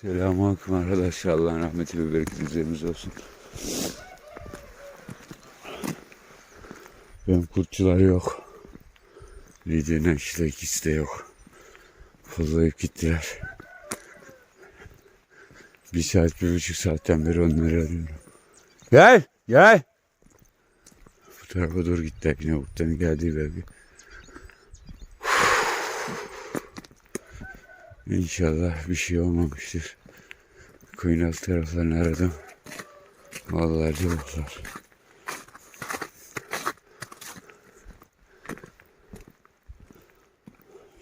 Selamünaleyküm arkadaşlar. Allah'ın rahmeti ve bereketi üzerinize olsun. Benim kurtçular yok. Lider'in işte ikisi de yok. Fırlayıp gittiler. Bir saat, bir buçuk saatten beri onları arıyorum. Gel, gel. Bu tarafa doğru gittiler yine Urt'tan geldiği bölge. İnşallah bir şey olmamıştır. Köyün alt taraflarını aradım. Vallahi yoklar.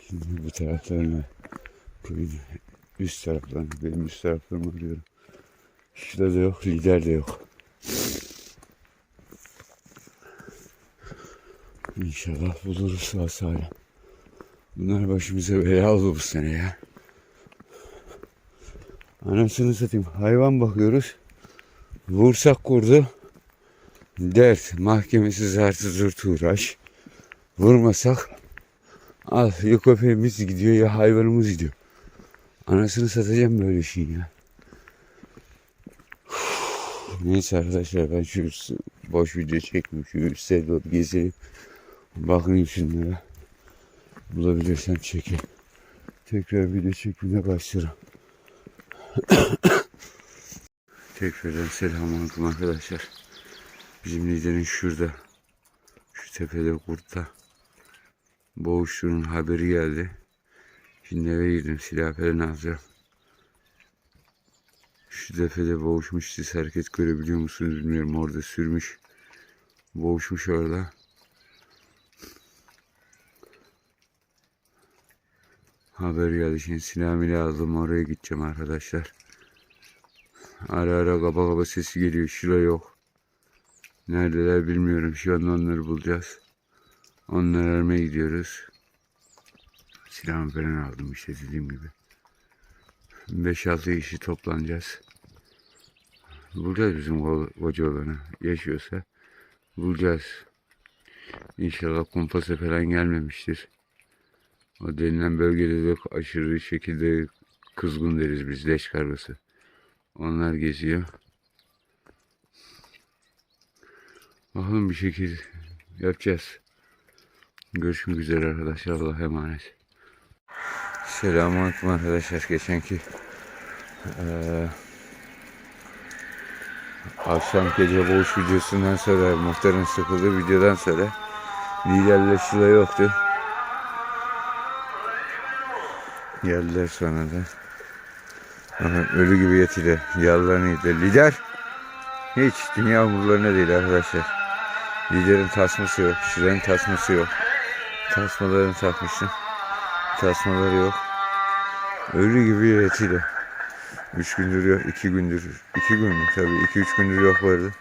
Şimdi bu taraflarını köyün üst taraflarını benim üst taraflarımı arıyorum. Şurada da yok, lider de yok. İnşallah buluruz sağ salim. Bunlar başımıza bela oldu bu sene ya. Anasını satayım. Hayvan bakıyoruz. Vursak kurdu. Dert. Mahkemesi zartı zurtu uğraş. Vurmasak al ya köpeğimiz gidiyor ya hayvanımız gidiyor. Anasını satacağım böyle şeyin ya. Neyse arkadaşlar ben şu boş video çekmeyeyim. Şu üstte doğru gezeyim. Bakayım şunlara. Bulabilirsem çekeyim. Tekrar video çekimine başlarım. Tekrardan selamünaleyküm arkadaşlar. Bizim liderin şurada. Şu tepede kurtta. Boğuştuğunun haberi geldi. Şimdi eve girdim silah falan alacağım. Şu tepede boğuşmuş siz hareket görebiliyor musunuz bilmiyorum orada sürmüş. Boğuşmuş orada. Haber geldi şimdi silahımı aldım oraya gideceğim arkadaşlar. Ara ara kaba kaba sesi geliyor. Şura yok. Neredeler bilmiyorum. Şu anda onları bulacağız. Onları aramaya gidiyoruz. Silahımı falan aldım işte dediğim gibi. 5-6 kişi toplanacağız. Bulacağız bizim hoca olanı. Yaşıyorsa bulacağız. İnşallah kumpasa falan gelmemiştir. O denilen bölgede de aşırı şekilde kızgın deriz biz leş kargası. Onlar geziyor. Bakalım bir şekil yapacağız. Görüşmek üzere arkadaşlar. Allah'a emanet. Selamünaleyküm arkadaşlar. Geçenki eee akşam gece boğuş videosundan sonra muhtarın sıkıldığı videodan sonra liderle Şila yoktu. Geldiler sonra da. Aha, ölü gibi yetiyle. Yallarını yediler. Lider hiç dünya umurlarına değil arkadaşlar. Liderin tasması yok. Şilerin tasması yok. Tasmalarını takmıştım. Tasmaları yok. Ölü gibi yetiyle. Üç gündür yok. iki gündür. iki gün mü? Tabii iki üç gündür yoklardı.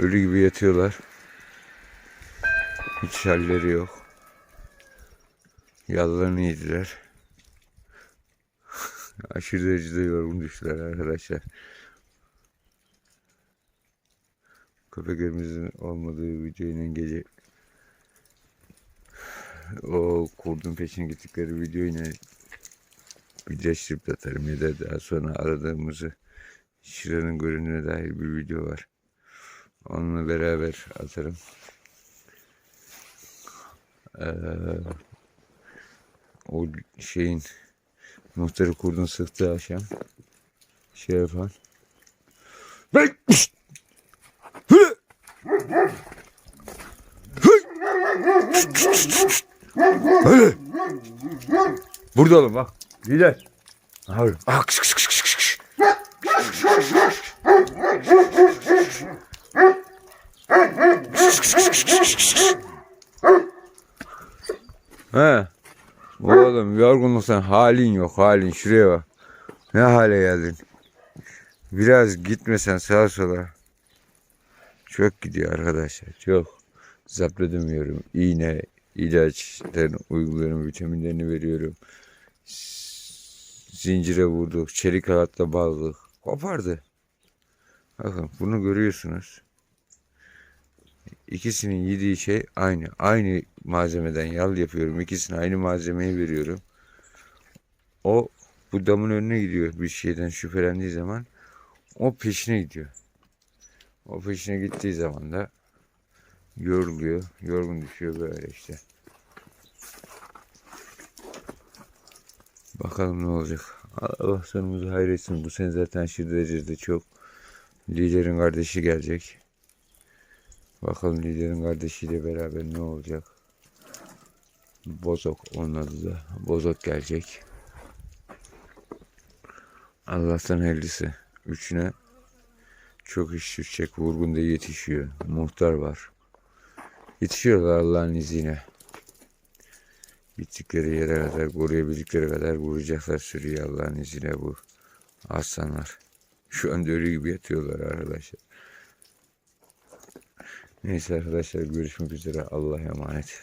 Ölü gibi yatıyorlar. Hiç halleri yok. Yallarını yediler. Aşırı derecede yorgun düştüler arkadaşlar. Köpeklerimizin olmadığı videoyla gece o kurdun peşine gittikleri videoyla birleştirip atarım ya da daha sonra aradığımızı Şiran'ın görününe dair bir video var. Onunla beraber atarım. Ee, o şeyin Muhtarı kurdun sıktığı akşam. Şey yapan. Öyle. Burada oğlum bak. Lider. Abi. Kış, kış. He. Oğlum yorgunluktan halin yok halin şuraya bak. Ne hale geldin. Biraz gitmesen sağa sola. Çok gidiyor arkadaşlar çok. Zapt edemiyorum. İğne, ilaçlarını uyguluyorum, vitaminlerini veriyorum. Zincire vurduk, çelik halatla bağladık. Kopardı. Bakın bunu görüyorsunuz. İkisinin yediği şey aynı. Aynı malzemeden yal yapıyorum. İkisine aynı malzemeyi veriyorum. O bu damın önüne gidiyor bir şeyden şüphelendiği zaman o peşine gidiyor. O peşine gittiği zaman da yoruluyor, yorgun düşüyor böyle işte. Bakalım ne olacak. Allah sonumuzu hayretsin. Bu sene zaten derecede çok. Liderin kardeşi gelecek. Bakalım liderin kardeşiyle beraber ne olacak. Bozok onun adı da. Bozok gelecek. Allah'tan hayırlısı. Üçüne çok iş düşecek. Vurgun da yetişiyor. Muhtar var. Yetişiyorlar Allah'ın izniyle. Gittikleri yere kadar, koruyabildikleri kadar koruyacaklar sürüyü Allah'ın izniyle bu aslanlar. Şu anda ölü gibi yatıyorlar arkadaşlar. Neyse arkadaşlar görüşmek üzere. Allah'a emanet.